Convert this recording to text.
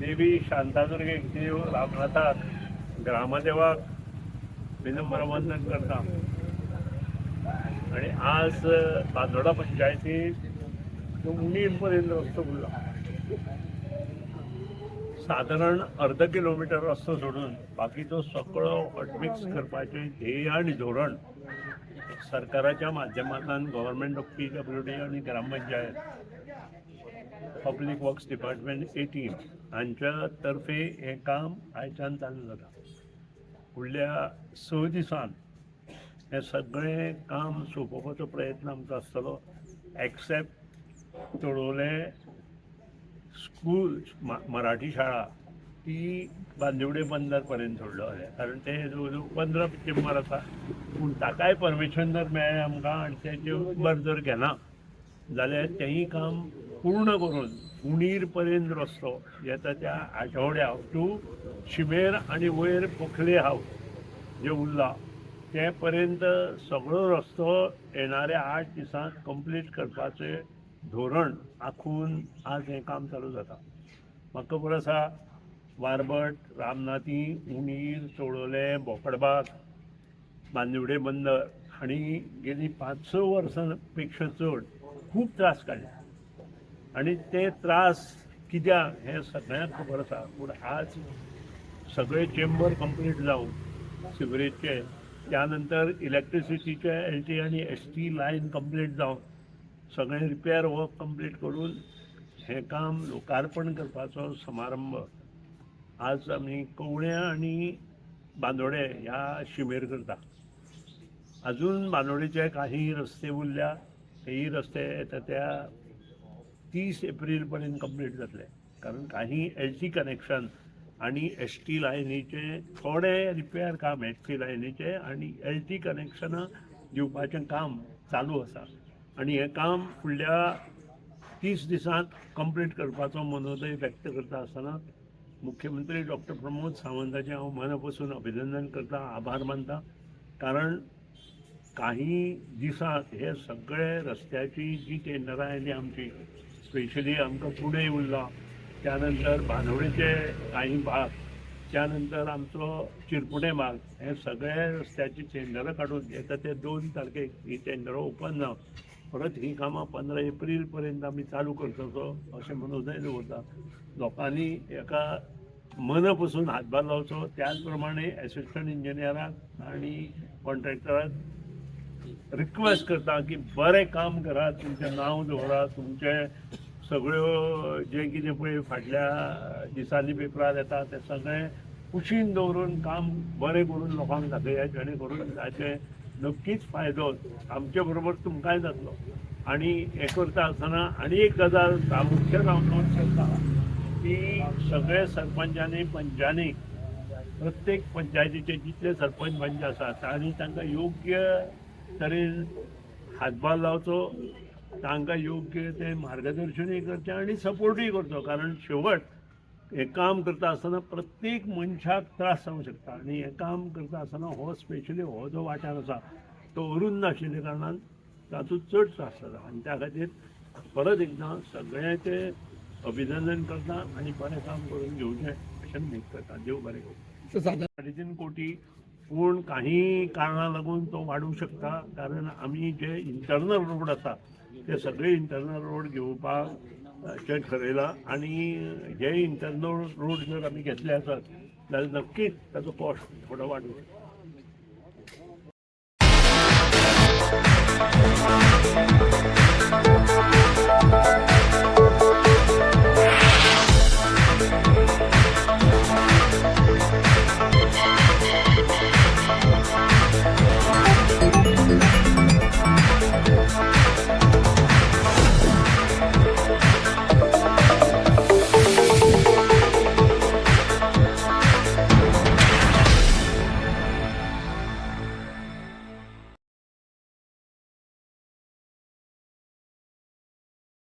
देवी शांतादुर्गे देव रामनाथाक ग्रामदेवाक विनम्र वंदन करता. आणि आज बांदोडा पंचायतीत उणीर पर्यंत रस्तो उरला साधारण अर्द किलोमीटर रस्तो सोडून बाकीचो सगळो हॉटमिक्स करपाचें ध्येय आनी धोरण सरकाराच्या माध्यमांतल्यान government of P W D आनी grampanchayat public works department eighteen हांच्या तर्फे हें काम आयच्यान चालू जाता. फुडल्या स दिसान हें सगळें काम सोंपोवपाचो प्रयत्न आमचो आसतलो एक्सेप्ट तळोले स्कूल मराठी शाळा ती बांदिवडे बंदर पर्यंत सोडलो जाल्यार कारण ते जवळ जवळ पंदरा चेंबर आसा पूण ताकाय परमिशन जर मेळ्ळें आमकां आनी तेजे उबर जर घेना जाल्यार तेंय काम पूर्ण करून उणीरपर्यंत रस्तो येता त्या आठवड्या टू शिमेर आनी वयर पोखले हावस जे उरला ते पर्यंत सगळो रस्तो येणाऱ्या आठ दिसांत कंप्लीट करपाचें धोरण आखून आज हें काम चालू जाता. म्हाका खबर आसा वारबट रामनाथी उणीर चोडोले बोकडबाग बांदिवडे बंदर हांणी गेलीं पांच स वर्सां पेक्षा चड खूब त्रास काडल्या आनी ते त्रास कित्याक हें सगळ्यांक खबर आसा पूण आज सगळे चेंबर कंप्लीट जावन सिवरेजचे त्या नंतर इलेक्ट्रिसिटीचे एल टी आनी एस टी लायन कंप्लीट जावन सगळें रिपेर वर्क कंप्लीट करून हें काम लोकार्पण करपाचो समारंभ. आज आमी कवळ्यां आनी बांदोडे ह्या शिमेर करता. अजून बांदोडेचे काही रस्ते उरल्या तेही रस्ते येता त्या तीस एप्रील पर्यंत कंप्लीट जातले कारण काही एल टी कनेक्शन आणि एस टी लायनीचे थोडे रिपेर काम एस टी लायनीचे आणि एल टी कनेक्शनां दिवपाचें काम चालू आसा आणि हें काम फुडल्या तीस दिसांत कंप्लीट करपाचो मनोदय व्यक्त करता आसतना मुख्यमंत्री डॉक्टर प्रमोद सावंताचें हांव मनापासून अभिनंदन करता आभार मानता. कारण काही दिसांत हे सगळे रस्त्याची जी टेंडरां आयली आमची स्पेशली आमकां पुणे उरला त्यानंतर बांदोडेचे काही भाग. त्यानंतर आमचो चिरपुणे भाग हे सगळे रस्त्याची टेंडरां काडून येता ते दोन तारखेक ही टेंडरां ओपन जावन परत ही कामां पंदरा एप्रील पर्यंत आमी चालू करपाचो अशें मनोदय दवरता लोकांनी एका मना पसून हातभार लावचो त्याच प्रमाणे एसिस्टंट इंजिनियराक आनी कॉन्ट्रॅक्टराक रिक्वेस्ट करता की बरें काम करात तुमचें नांव दवरा तुमचे सगळ्यो जें कितें पळय फाटल्या दिसांनी पेपरार येता तें सगळें कुशीन दवरून काम बरें करून लोकांक दाखया जेणे करून ताचे नक्कीच फायदो आमचे बरोबर तुमकांय जातलो. आनी हें करता आसतना आनी एक गजाल प्रामुख्यान हांव नोट करता की सगळे सरपंचांनी पंचांनी प्रत्येक पंचायतीचे जितले सरपंच पंच आसात तांणी तांकां योग्य तरेन हातभार लावचो तांकां योग्य ते मार्गदर्शनूय करचें आनी सपोर्टूय करचो कारण शेवट हें काम करता आसतना प्रत्येक मनशाक त्रास जावंक शकता. आनी हें काम करता आसतना हो स्पेशली हो जो वाठार आसा तो अरुंद आशिल्ल्या कारणान तातूंत चड त्रास जाता आनी त्या खातीर परत एकदां सगळ्यांचें अभिनंदन करता आनी बरें काम करून घेवचें अशें करता. देव बरें करूं. साडे तीन कोटी पूण काही कारणां लागून तो वाडूंक शकता. कारण आमी जे इंटरनल रोड आसा ते सगळे इंटरनल रोड घेवपाक अशें ठरयलां आनी हे इंटरनल रोड जर आमी घेतले आसात जाल्यार नक्कीच ताचो कॉस्ट थोडो वाडूंक शकता.